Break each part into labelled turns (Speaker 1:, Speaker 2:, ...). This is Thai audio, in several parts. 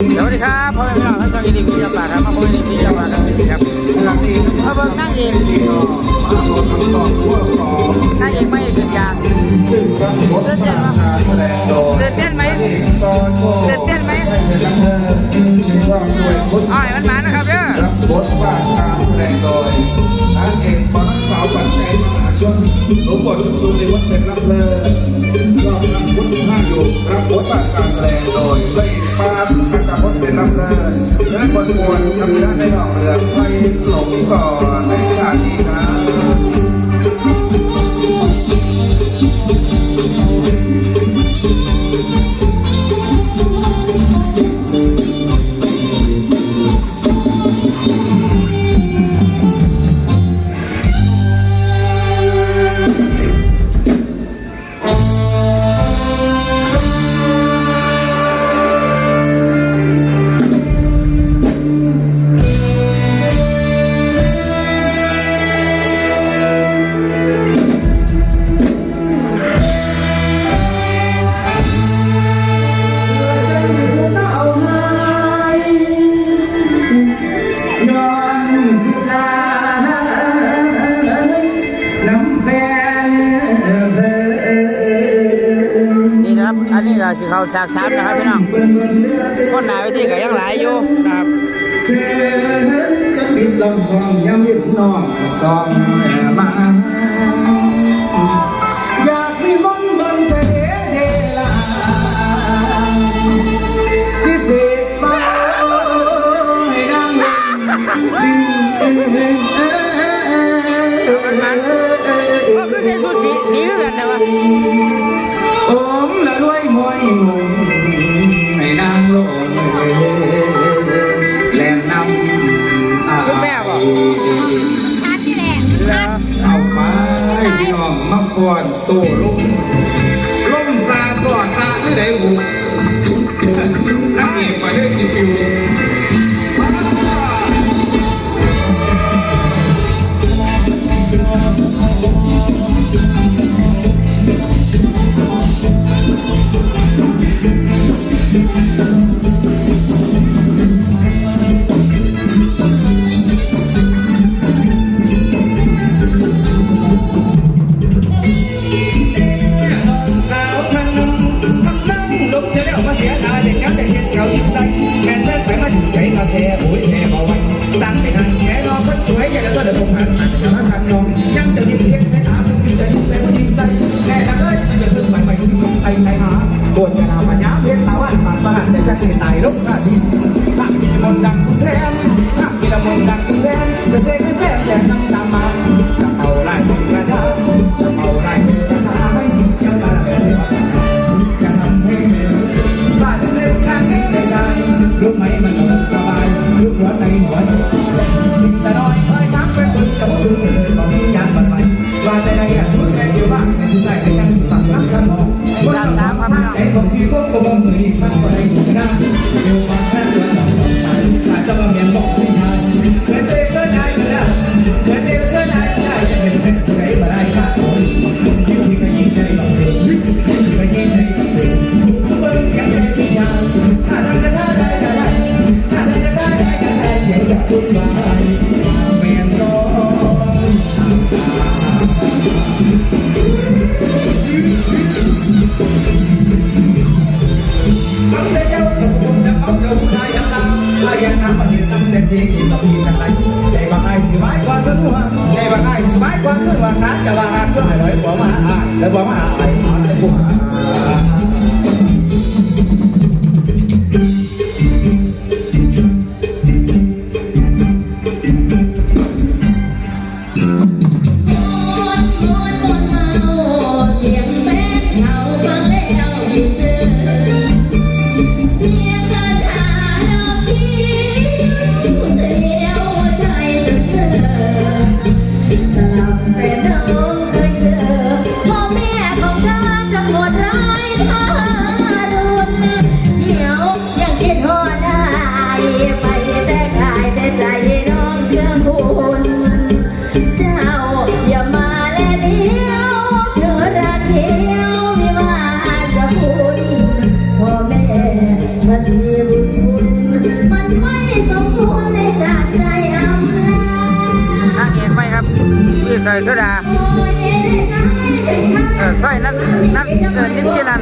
Speaker 1: สวัสดีครับพ่อแม่พี่น้องท่านชาวยินดีพี่ยาปาครับมาพบกันพี่ยาปาครับครับเอาเบิ้งนั่งเองนั่งเองไม่เกิดยาเต้นเต้นมาเต้นเต้นไหมเต้นนไหมอ๋อมันหมานะครับเนี่
Speaker 2: การแสดงโดยนางเอกปอนักสาวปัจจัยมหาชนหลวงพ่อทุนสูงในวัดเป็นรับเลิรอบนำพุทธห้าอยู่รับบทว่าการแสดงโดยพระป้า คือตาพดเป็นลำเลินเลิศบนปวดทำได้ในดอกเลืองไปหลงก่อนในชาตินี้นะ
Speaker 1: สิเขาสากสามนะครับพี่น้องคนหนาไปที่ก็ยังหลายอยู่ครับ
Speaker 3: จะปิดลำคองยังยิ้นองสองมา มัง
Speaker 1: ก
Speaker 3: รโตโล โซ
Speaker 1: ดา
Speaker 4: โอ้ยได้ใจได้ทาง
Speaker 1: เออใส่นัดนัดเกิดนิดที่นั่น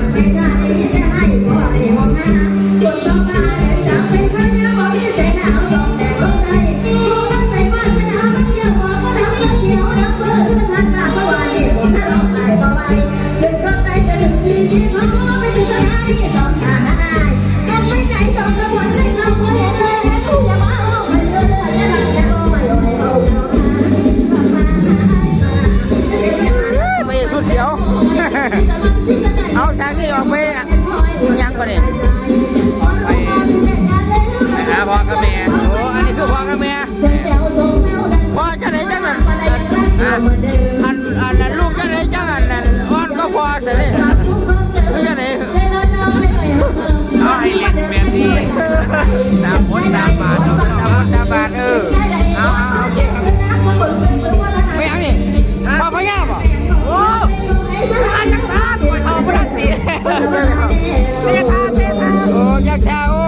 Speaker 4: เอา
Speaker 1: ฉากนี้ออกไปยังก่อนเนี่ยไปหาพ่อกับแม่โอ้อันนี้คือพ่อกับแม่พ่อจะไหนจังนั้นอันอันนั้นลูกจะไหนจังอันนั้นอ่อนก็พอเสร็จเลยจะไหนเอาให้เล่นแบบนี้ตามบทตามบาทตามบทตามบาทเออ ระสีโอ้ยักษ์ชาโอ้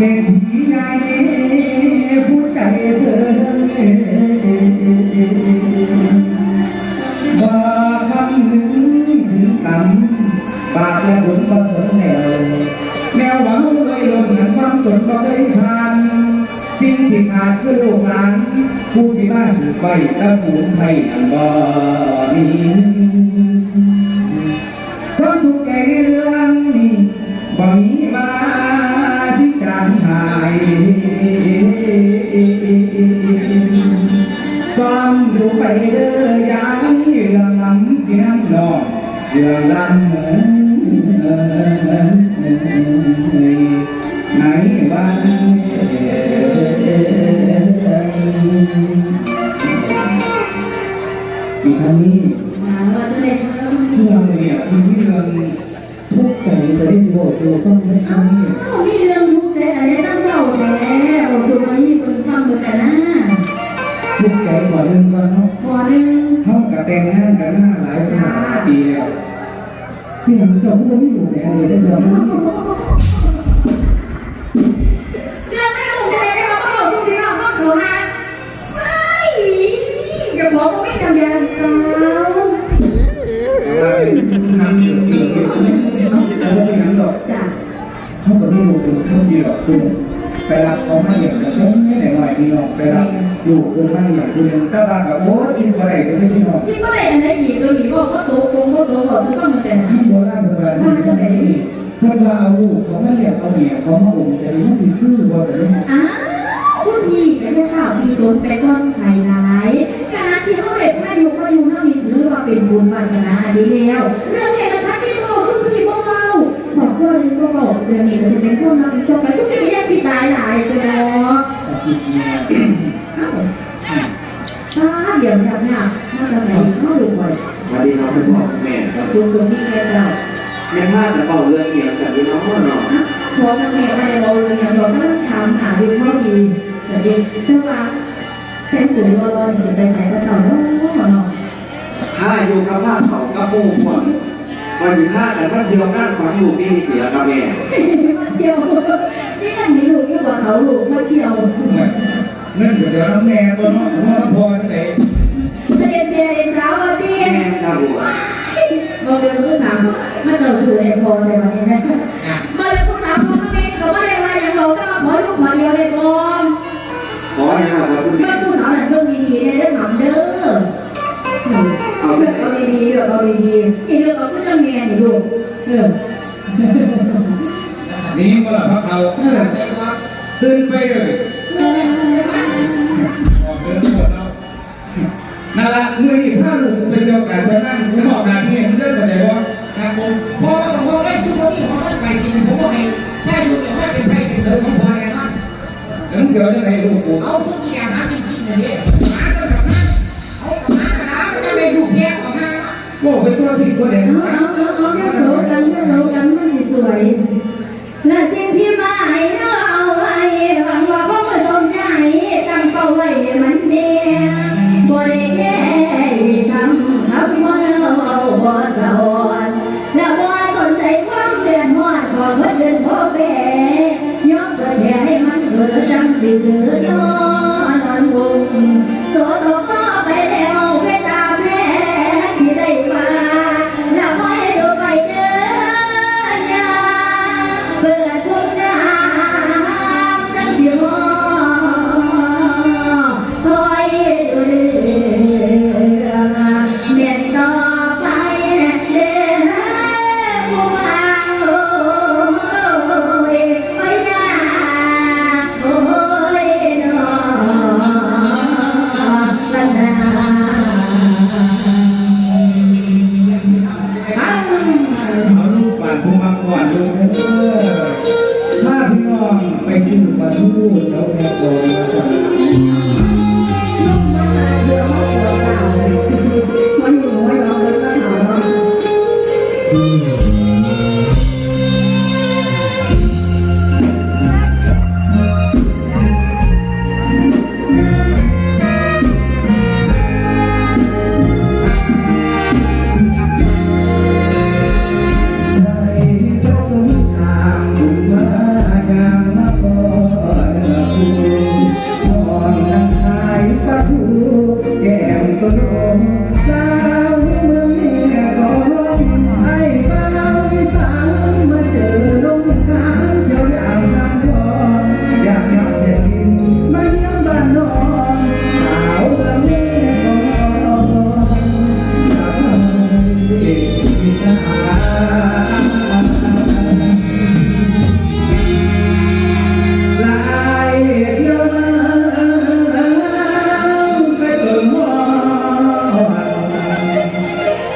Speaker 1: เศรษฐีใหญ่ผู้ใจเธอว่าคำหนึ่งถึงต่ำ
Speaker 3: ปากและผลประสงแนว แนวหวังเลยลมหนังความจนบ่เคยผ่าน สิ่งที่ขาดคือโลกหลานผู้สิมาสืไปตะปูน
Speaker 4: ไท
Speaker 3: ยอัน
Speaker 4: บ่มี เรื่อง
Speaker 3: ล ที่หลังเจ้าก็ไม่อยู่ในอะไรจะเจอ
Speaker 4: เรื่องไม่ถูกใจได้เราก็บอกสิ่งที่เราต้องดูฮะไม่จะบอกว่าไม่ทำยาเรา
Speaker 3: ว่าเป็นทำเกี่ยวกับเกี่ยวกับเขาไม่งั้นหรอก
Speaker 4: จ้ะ
Speaker 3: เขาก็ไม่รู้เป็นข้าวดีหรอกคุไปรับเขามาอย่างนั้นได้หน่อยพี่น้องไปรับ อยู่จนมาอย่างคุณนึงแต่บางกับโอ้ยที่อะไรสักพี่น้อง
Speaker 4: คิดว่าอะไรอะไรอีกโดยหนีบอกว่าโตโกงว่าโตบอกคือต้องมาแต่
Speaker 3: ข้างโบราณโบราณสิเพื่อนว่าเอาลูกเขามาเลี้ยงเอาเมียเขามาอมจะมันสิคือว่าจะได้
Speaker 4: อ้าวคุณพี่จะได้ข่าวพี่โดนไปก้อนไข่หลายการที่เขาเด็กมาอยู่ก็อยู่นั่นนี่ถือว่าเป็นบุญวาสนาดีแล้ว เรื่องเด็กกับท่านที่โตคุณพี่เบาขอบคุณเลยเบาเรื่องนี้จะเป็นพวกนักวิจารณ์ไปทุกทีได้คิดหลายๆตัวเนาะ
Speaker 3: ตะกี้เนี่ย
Speaker 4: อ้าเดี๋ยวเนี่ยเนี่ยมาตะใส่เข้าดูก่อน
Speaker 5: สวัสดีครับคุณพ่อคุณแม่ครับ
Speaker 4: สูงจนพี่แกเรา
Speaker 5: แม่พาจะเป่าเรื่องเกี่ยวกับพี่น้องพ่อหน่อย
Speaker 4: พอกับแม่ไม่ได้เราเลยอย่างเราก็ต้องถามหาวิเคราะห์ดีสวัสดีแต่ว่าเป็นตัวรอๆนี่สิไปใส่กระสอบเนาะเนาะ
Speaker 5: ถ้าอยู่กับผ้าเขากับปูขวดวันที่ห้าแต่ว่าเดียวกันฝังลูกนี่มีเสียครับแม่
Speaker 4: มาเที่ยวนี่นั่นนี่ลูกนี่บอกเขาลูกมาเที่ยว
Speaker 3: เงินก็จะรับแม่ตัวน้องสมมติพอไหน
Speaker 4: ไปเรียนเรียนสาวมาเที่ย
Speaker 5: แม่ครับผม
Speaker 4: บอกเรียนผู้สาวมาเจอสู่ในพอในวันนี้นะมาเรียนผู้สาวพ่อแม่ก็ไม่ได้ว่าอย่างเราก็ขอลูกขอเดียวเลยบอล
Speaker 5: ขอให้ครับคุณ
Speaker 4: เมื่อผู้สาวนั้นเรื่องดีๆได้เรื่องหม่ำเด้อเลือกเอาดีๆเลือกเอาดีๆนี่เลือกเอาผู้เจ้าแม่นี่ลูกเออ
Speaker 3: นี่ก็ละพระเขาตื่นไปเลย มื่ออีกห้าลูกไปเที่ยวกันเท่นั้นผมบอกนาที่เรื่องอะไรวะ
Speaker 6: ครับผมพอมาต้องพอได้ชุดนี้พอมันไปกินผมก็ให้แม่อยู่เนี่ยแม่เป็นไปเป็นเลยของพอแน่นอน
Speaker 3: แล้วเสือจะไหนลูกกู
Speaker 6: เอาชุดนี้อาหารจริงๆเนี่ยดิหาก็แบบนั้นเอากับหากระดาษมันจะได้อยู่แพงกว่าห้า
Speaker 3: บอกเป็นตัวที่ตัวเด่น
Speaker 4: เอาเอาเอาเอาจะโสกันจะโสกันมันสิสวยและสิ่งที่มาให้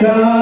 Speaker 4: 자.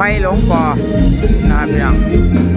Speaker 4: ไฟ
Speaker 3: หลงก่อนะครับ
Speaker 1: พี่น้อง